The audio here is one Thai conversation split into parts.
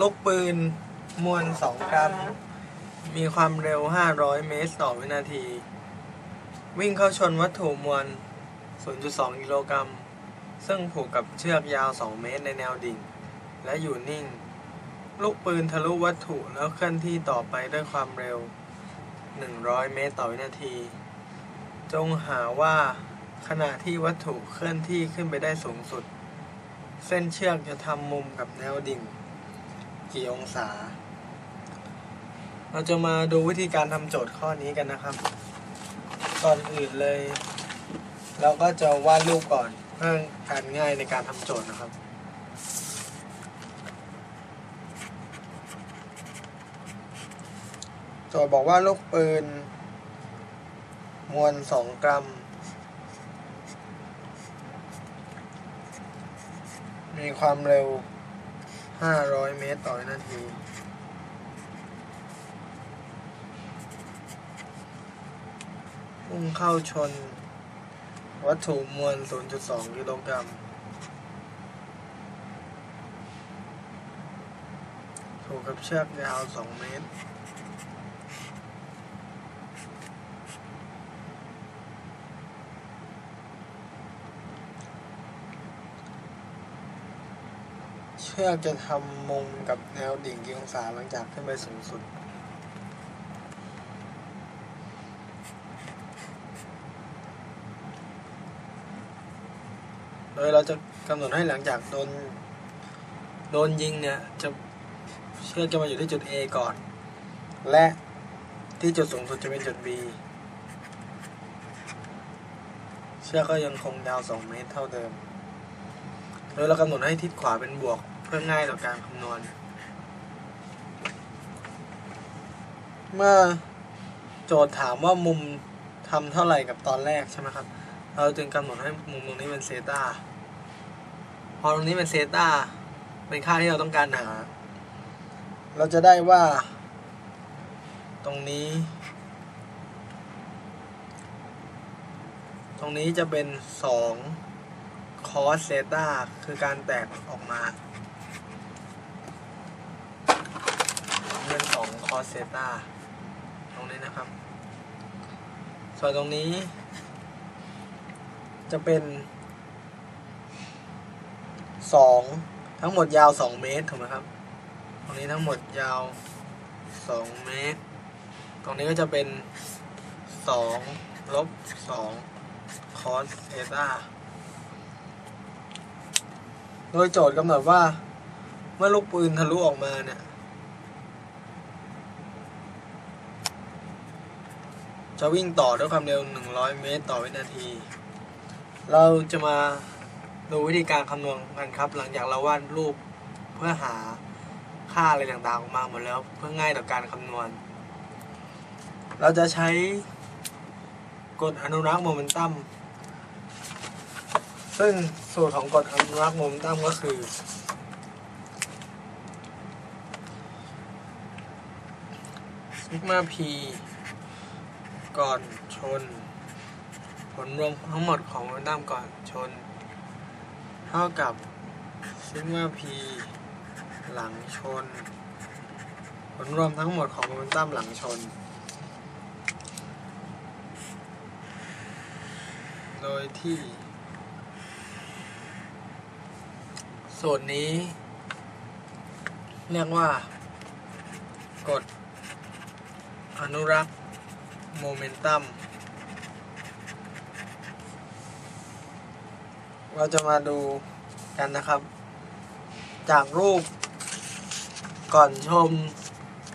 ลูกปืนมวล 2 กรัม มีความเร็ว 500 เมตรต่อวินาที วิ่งเข้าชนวัตถุมวล 0.2 กิโลกรัม ซึ่งผูกกับเชือกยาว 2 เมตรในแนวดิ่ง และอยู่นิ่ง ลูกปืนทะลุวัตถุแล้วเคลื่อนที่ต่อไปด้วยความเร็ว 100 เมตรต่อวินาที จงหาว่าขณะที่วัตถุเคลื่อนที่ขึ้นไปได้สูงสุด เส้นเชือกจะทำมุมกับแนวดิ่ง กี่องศา เราจะมาดูวิธีการทำโจทย์ข้อนี้กันนะครับ ก่อนอื่นเลย เราก็จะวาดรูปก่อนเพื่อการง่ายในการทำโจทย์นะครับโจทย์บอกว่าลูกปืน มวล 2 กรัมมีความเร็ว 500เมตรต่อวินาทีพุ่งเข้าชน วัตถุมวล 0.2 กิโลกรัม ถูกกับเชือกยาว 2 เมตร ชือกจะทำมุมกับแนวดิ่งกี่องศาหลังจากขึ้นไปสูงสุดโดยเราจะกำหนดให้หลังจากโดนโดนยิงเนี่ยจะเชือกจะมาอยู่ที่จุด A ก่อน และที่จุดสูงสุดจะเป็นจุด B เชือกก็ยังคงยาว 2 เมตรเท่าเดิม โดยเรากำหนดให้ทิศขวาเป็นบวก เพื่อง่ายต่อการคำนวณ เมื่อโจทย์ถามว่ามุมทำเท่าไหร่กับตอนแรกใช่ไหมครับ เราจึงกำหนดให้มุมตรงนี้เป็นเซตาพอตรงนี้เป็นเซตาเป็นค่าที่เราต้องการหา เราจะได้ว่า ตรงนี้ ตรงนี้จะเป็นสองคอสเซตาคือการแตกออกมา เป็นสองคอสเซตาตรงนี้นะครับ ส่วนตรงนี้ จะเป็นสองทั้งหมดยาวสองเมตรถูกไหมครับ ตรงนี้ทั้งหมดยาวสองเมตร ตรงนี้ก็จะเป็นสองลบสองคอสเอตาโดยโจทย์กำหนดว่า เมื่อลูกปืนทะลุออกมาเนี่ย จะวิ่งต่อด้วยความเร็ว 100 เมตรต่อวินาที เราจะมาดูวิธีการคำนวณกันครับ หลังจากเราวาดรูปเพื่อหาค่าอะไรต่างๆออกมาหมดแล้วเพื่อง่ายต่อการคำนวณ เราจะใช้กฎอนุรักษ์โมเมนตัม ซึ่งสูตรของกฎอนุรักษ์โมเมนตัมก็คือซิกมา p ก่อนชน ผลรวมทั้งหมดของโมเมนตัมก่อนชน เท่ากับซิกมา p หลังชน ผลรวมทั้งหมดของโมเมนตัมหลังชน โดยที่ส่วนนี้ เรียกว่ากฎอนุรักษ์ โมเมนตัม เราจะมาดูกันนะครับ จากรูป ก่อนชม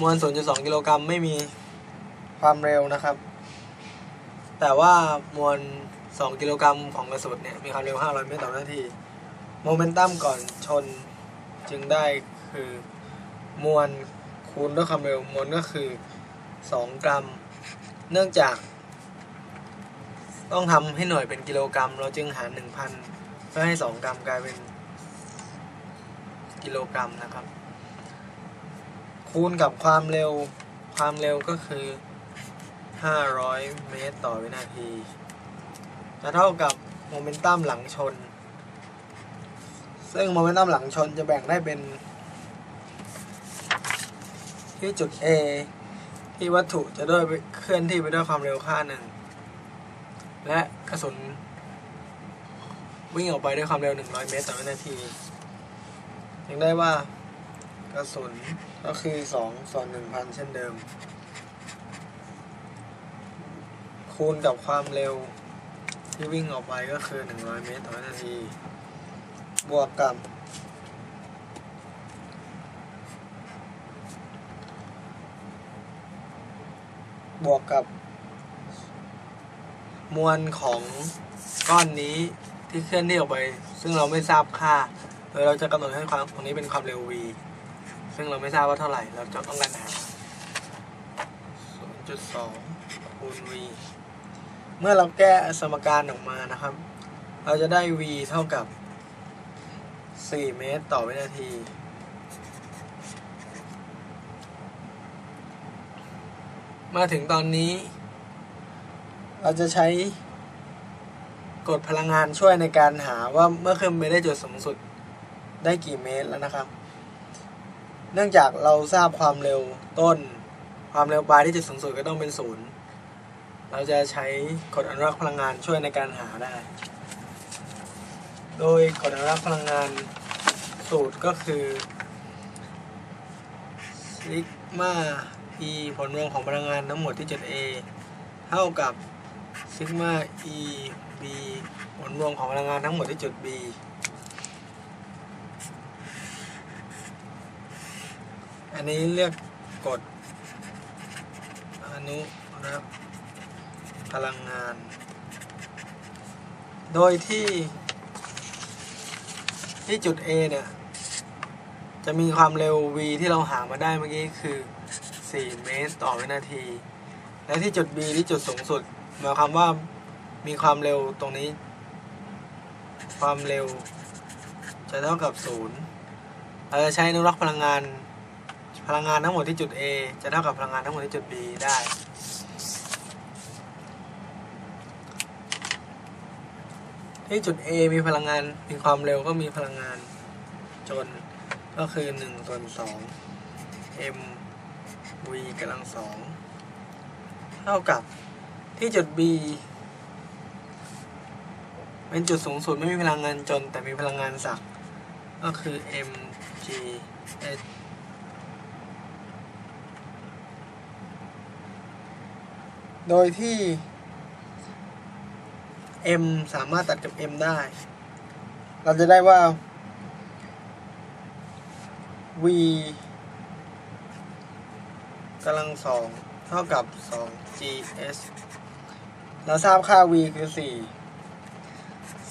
มวล 0.2 กิโลกรัมไม่มีความเร็วนะครับ แต่ว่ามวล 2 กิโลกรัมของกระสุนเนี่ย มีความเร็ว 500 เมตรต่อนาที โมเมนตัมก่อนชนจึงได้คือ มวลคูณด้วยความเร็วมวลก็คือ 2 กรัม เนื่องจาก ต้องทำให้หน่วยเป็นกิโลกรัม เราจึงหาร1,000เพื่อให้2กรัมกลายเป็นกิโลกรัมนะครับ คูณกับความเร็วความเร็วก็คือ 500 เมตรต่อวินาที จะเท่ากับโมเมนตัมหลังชน ซึ่งโมเมนตัมหลังชนจะแบ่งได้เป็น ที่จุด A ที่วัตถุจะด้วยเคลื่อนที่ไปด้วยความเร็วค่าหนึ่งและกระสุนวิ่งออกไปด้วยความเร็ว 100 เมตรต่อวินาทียังได้ว่ากระสุนก็คือ 2 ส่วน 1,000 เช่นเดิม คูณกับความเร็วที่วิ่งออกไปก็คือ 100 เมตรต่อวินาที บวกกับ บวกกับ มวลของก้อนนี้ที่เคลื่อนที่ออกไป ซึ่งเราไม่ทราบค่า โดยเราจะกำหนดให้ความตรงนี้เป็นความเร็ว v ซึ่งเราไม่ทราบว่าเท่าไหร่ เราจะต้องการหา 0.2 คูณ v เมื่อเราแก้สมการออกมานะครับ เราจะได้ v เท่ากับ 4 เมตรต่อวินาที มาถึงตอนนี้ เราจะใช้กดพลังงานช่วยในการหาว่าเมื่อขึ้นไปได้จุดสูงสุดได้กี่เมตรแล้วนะครับ เนื่องจากเราทราบความเร็วต้น ความเร็วปลายที่จุดสูงสุดก็ต้องเป็นศูนย์เราจะใช้กดอนุรักษ์พลังงานช่วยในการหาได้ โดยกดอนุรักษ์พลังงานสูตรก็คือซิกมา ผลรวมของพลังงานทั้งหมดที่จุด A เท่ากับซิกมา e b ผลรวมของพลังงานทั้งหมดที่จุด B อันนี้เรียกกฎอนุรักษ์พลังงาน โดยที่ที่จุด A เนี่ย จะมีความเร็ว v ที่เราหามาได้เมื่อกี้คือ 4 เมตรต่อวินาที และที่จุด B ที่จุดสูงสุดหมายความว่ามีความเร็วตรงนี้ ความเร็ว จะเท่ากับ 0 เราจะใช้อนุรักษ์พลังงาน พลังงานทั้งหมดที่จุด A จะเท่ากับพลังงานทั้งหมดที่จุด B ได้ที่จุด A มีพลังงาน มีความเร็วก็มีพลังงานจนก็คือ1ส่วน2 m v กำลังสองเท่ากับที่จุด B เป็นจุดสูงสุดไม่มีพลังงานจน แต่มีพลังงานสักก็คือ m g h โดยที่ m สามารถตัดกับ m ได้ เราจะได้ว่า v ำลังสองเท่ากับสอง gs เราทราบค่า v คือสี่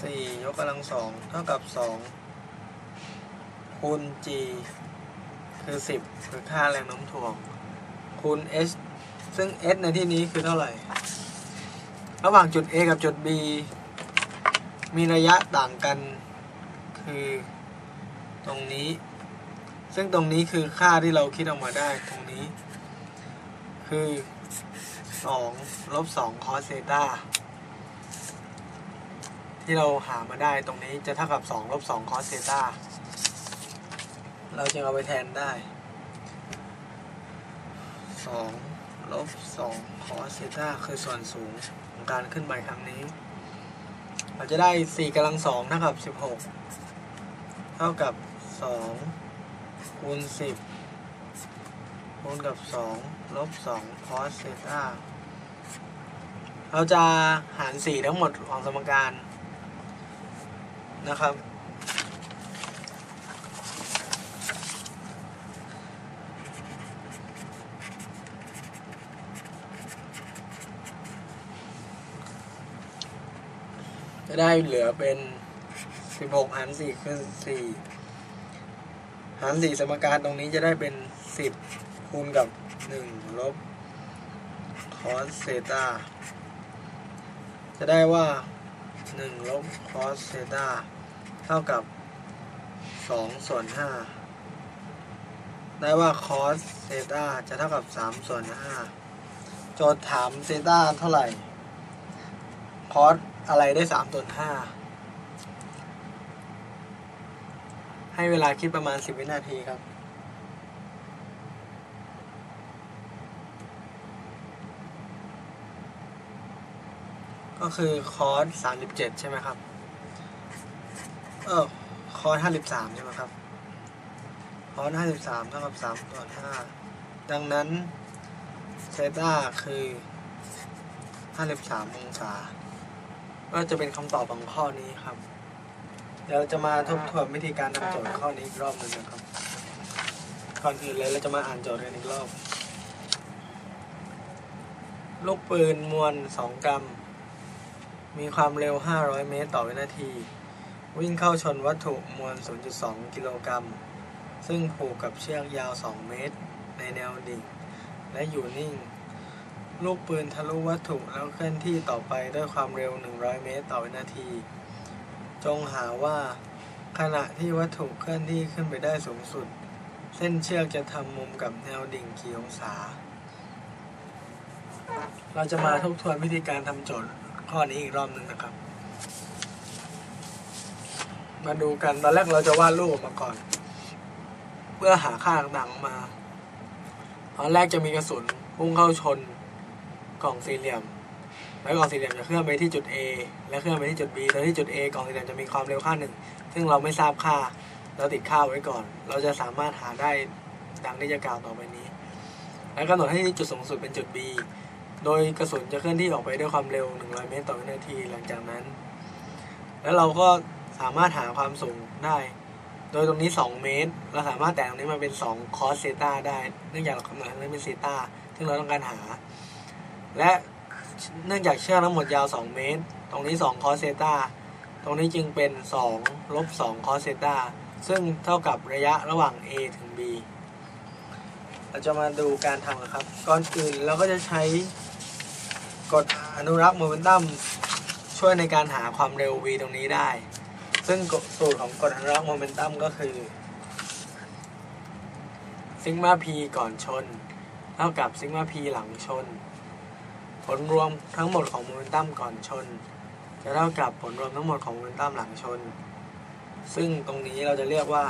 สี่ยกกำลังสองเท่ากับสองคูณ g คือสิบคือค่าแรงโน้มถ่วง คูณ h ซึ่ง h ในที่นี้คือเท่าไหร่ ระหว่างจุด a กับจุด b มีระยะต่างกันคือตรงนี้ ซึ่งตรงนี้คือค่าที่เราคิดออกมาได้ตรงนี้ คือ2ลบ2คอสเซตาที่เราหามาได้ตรงนี้จะเท่ากับ2ลบ2คอสเซตาเราจึงเอาไปแทนได้2ลบ2คอสเซตาคือส่วนสูงของการขึ้นไปครั้งนี้ เราจะได้4กำลัง2เท่ากับ16เท่ากับ2คูณ10 คูณกับ2ลบ2 cos เซตาเราจะหาร4ทั้งหมดของสมการนะครับ จะได้เหลือเป็น16หาร4คือ4หาร4สมการตรงนี้จะได้เป็น10 คูณกับ1ลบ cos เซตาจะได้ว่า1ลบ cos เซตาเท่ากับ2ส่วน5ได้ว่า cos เซตาจะเท่ากับ3ส่วน5โจทย์ถามเซตาเท่าไหร่ cos อะไรได้3ส่วน5ให้เวลาคิดประมาณ10วินาทีครับ ก็คือคอร์สสามสิบเจ็ดใช่ไหมครับ เออคอร์สห้าสิบสามใช่ไหมครับคอร์สห้าสิบสามเท่ากับสามส่วนห้าดังนั้นเซต้าคือห้าสิบสามองศา ก็จะเป็นคำตอบของข้อนี้ครับเดี๋ยวเราจะมาทบทวนวิธีการทำโจทย์ข้อนี้อีกรอบหนึ่งนะครับ ก่อนอื่นเลยเราจะมาอ่านโจทย์กันอีกรอบ ลูกปืนมวล 2 กรัม มีความเร็ว 500 เมตรต่อวินาที วิ่งเข้าชนวัตถุมวล 0.2 กิโลกรัม ซึ่งผูกกับเชือกยาว 2 เมตร ในแนวดิ่ง และอยู่นิ่ง ลูกปืนทะลุวัตถุแล้วเคลื่อนที่ต่อไปด้วยความเร็ว 100 เมตรต่อวินาที จงหาว่าขณะที่วัตถุเคลื่อนที่ขึ้นไปได้สูงสุด เส้นเชือกจะทำมุมกับแนวดิ่งกี่องศา เราจะมาทบทวนวิธีการทำโจทย์ ข้อนี้อีกรอบหนึ่งนะครับ มาดูกันตอนแรกเราจะวาดรูปมาก่อน เพื่อหาค่าต่างๆมา ตอนแรกจะมีกระสุนพุ่งเข้าชนกล่องสี่เหลี่ยม แล้วกล่องสี่เหลี่ยมจะเคลื่อนไปที่จุด A และเคลื่อนไปที่จุด B โดยที่จุด A กล่องสี่เหลี่ยมจะมีความเร็วค่าหนึ่งซึ่งเราไม่ทราบค่าเราติดค่าไว้ก่อน เราจะสามารถหาได้ดังที่จะกล่าวต่อไปนี้ และกำหนดให้จุดสูงสุดเป็นจุด B โดยกระสุนจะเคลื่อนที่ออกไปด้วยความเร็ว 100 เมตรต่อวินาที หลังจากนั้น แล้วเราก็สามารถหาความสูงได้ โดยตรงนี้ 2 เมตร เราสามารถแต่งตรงนี้มาเป็น 2 คอสเซตาได้ เนื่องจากเรากำหนดให้เป็นเซตาซึ่งเราต้องการหา และเนื่องจากเชือกทั้งหมดยาว 2 เมตร ตรงนี้ 2 คอสเซตาตรงนี้จึงเป็น 2 ลบ 2 คอสเซตาซึ่งเท่ากับระยะระหว่าง A ถึง B เราจะมาดูการทำกันครับ ก่อนอื่นเราก็จะใช้ กฎอนุรักษ์โมเมนตัมช่วยในการหาความเร็ว v ตรงนี้ได้ ซึ่งสูตรของกฎอนุรักษ์โมเมนตัมก็คือซิกมา p ก่อนชน เท่ากับซิกมา p หลังชน ผลรวมทั้งหมดของโมเมนตัมก่อนชน จะเท่ากับผลรวมทั้งหมดของโมเมนตัมหลังชน ซึ่งตรงนี้เราจะเรียกว่า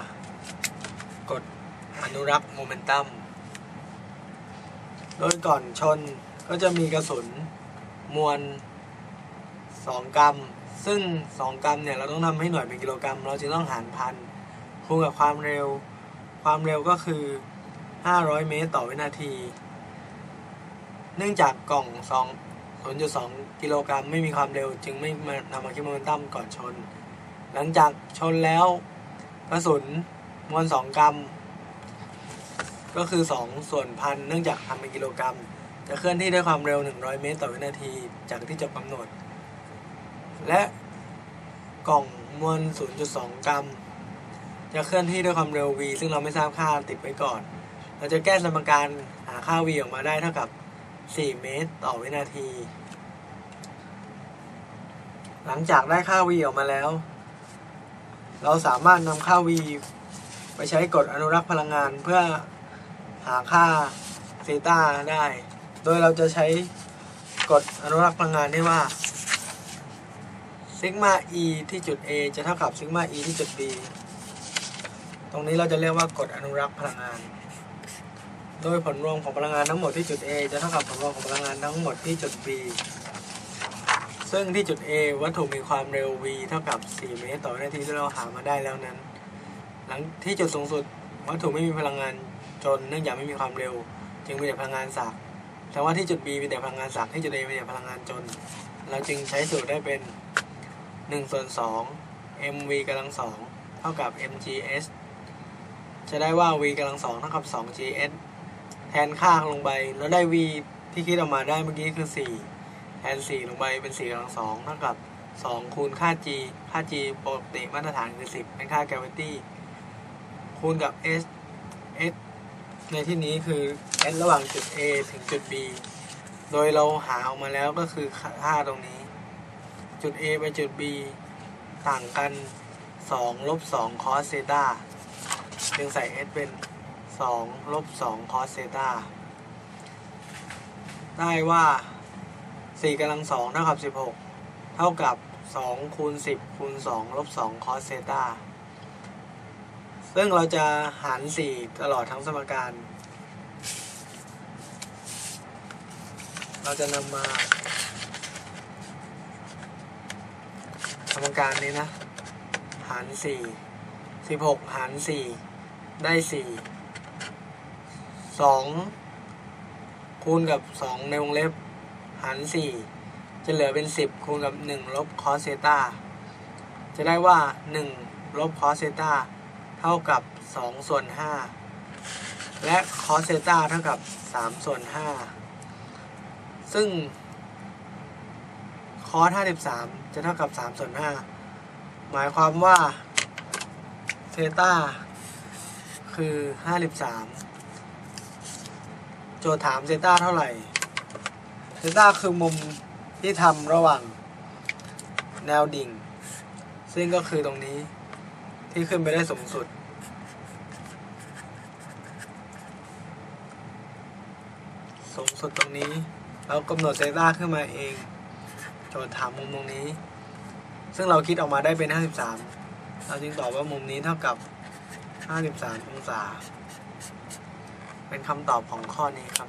กฎอนุรักษ์โมเมนตัม โดยก่อนชนก็จะมีกระสุน มวล 2 กรัม ซึ่ง 2 กรัมเนี่ย เราต้องทำให้หน่วยเป็นกิโลกรัม เราจึงต้องหารพันคูณกับความเร็ว ความเร็วก็คือ 500 เมตรต่อวินาที เนื่องจากกล่อง2 0.2 กิโลกรัมไม่มีความเร็ว จึงไม่มานำมาคิดโมเมนตัมก่อนชน หลังจากชนแล้วกระสุนมวล 2 กรัม ก็คือ 2 ส่วนพันเนื่องจากทำเป็นกิโลกรัม จะเคลื่อนที่ด้วยความเร็ว 100 เมตรต่อวินาที จากที่จบกำหนด และกล่องมวล 0.2 กรัม จะเคลื่อนที่ด้วยความเร็ว v ซึ่งเราไม่ทราบค่าติดไว้ก่อน เราจะแก้สมการหาค่า v ออกมาได้เท่ากับ 4 เมตรต่อวินาที หลังจากได้ค่า v ออกมาแล้ว เราสามารถนำค่า v ไปใช้กฎอนุรักษ์พลังงานเพื่อหาค่าเซตาได้ โดยเราจะใช้กฎอนุรักษ์พลังงานที่ว่าซิกมา e ที่จุด A จะเท่ากับซิกมา e ที่จุด B ตรงนี้เราจะเรียกว่ากฎอนุรักษ์พลังงาน โดยผลรวมของพลังงานทั้งหมดที่จุด A จะเท่ากับผลรวมของพลังงานทั้งหมดที่จุด B ซึ่งที่จุด A วัตถุมีความเร็ว v เท่ากับ 4 เมตรต่อวินาทีที่เราหามาได้แล้วนั้น หลังที่จุดสูงสุดวัตถุไม่มีพลังงานจนเนื่องจากไม่มีความเร็ว จึงมีแต่พลังงานสัก แต่ว่าที่จุด B มีแต่พลังงานสักที่จุด A มีแต่พลังงานจน เราจึงใช้สูตรได้เป็น1ส่วน2 mv กำลัง2เท่ากับ mgs จะได้ว่า v กำลัง2เท่ากับ 2gs แทนค่าลงไปแล้วได้ v ที่คิดออกมาได้เมื่อกี้คือ 4 แทน 4 ลงไปเป็น4กำลัง2เท่ากับ 2 คูณค่า g ค่า g ปกติมาตรฐานคือ 10 เป็นค่า gravity คูณกับ s s ในที่นี้คือ s ระหว่างจุด A ถึงจุด B โดยเราหาออกมาแล้วก็คือค่าตรงนี้ จุด A ไปจุด B ต่างกัน 2 ลบ2 cos เซตาจึงใส่ s เป็น 2 ลบ2 cos เซตาได้ว่า 4กำลัง2เท่ากับ 16 เท่ากับ 2 คูณ 10 คูณ 2 ลบ2 cos เซตา ซึ่งเราจะหาร4ตลอดทั้งสมการ เราจะนำมา สมการนี้นะ หารสี่สิบหกหารสี่ได้สี่สองคูณกับสองในวงเล็บ หารสี่จะเหลือเป็นสิบคูณกับหนึ่งลบคอสเซตาจะได้ว่าหนึ่งลบคอสเซตา ท่ากับสองส่วนห้าและคอสเซตาเท่ากับสามส่วนห้าซึ่งคอสห้าสิบสามจะเท่ากับสามส่วนห้าหมายความว่าเทตาคือห้าสิบสามโจทย์ถามเซตาเท่าไหร่เทต้าคือมุมที่ทำระหว่างแนวดิ่ง ซึ่งก็คือตรงนี้ที่ขึ้นไปได้สูงสุด สูงสุดตรงนี้ เรากำหนดเซต้าขึ้นมาเอง โจทย์ถามมุมตรงนี้ ซึ่งเราคิดออกมาได้เป็น 53 เราจึงตอบว่ามุมนี้เท่ากับ 53 องศา เป็นคำตอบของข้อนี้ครับ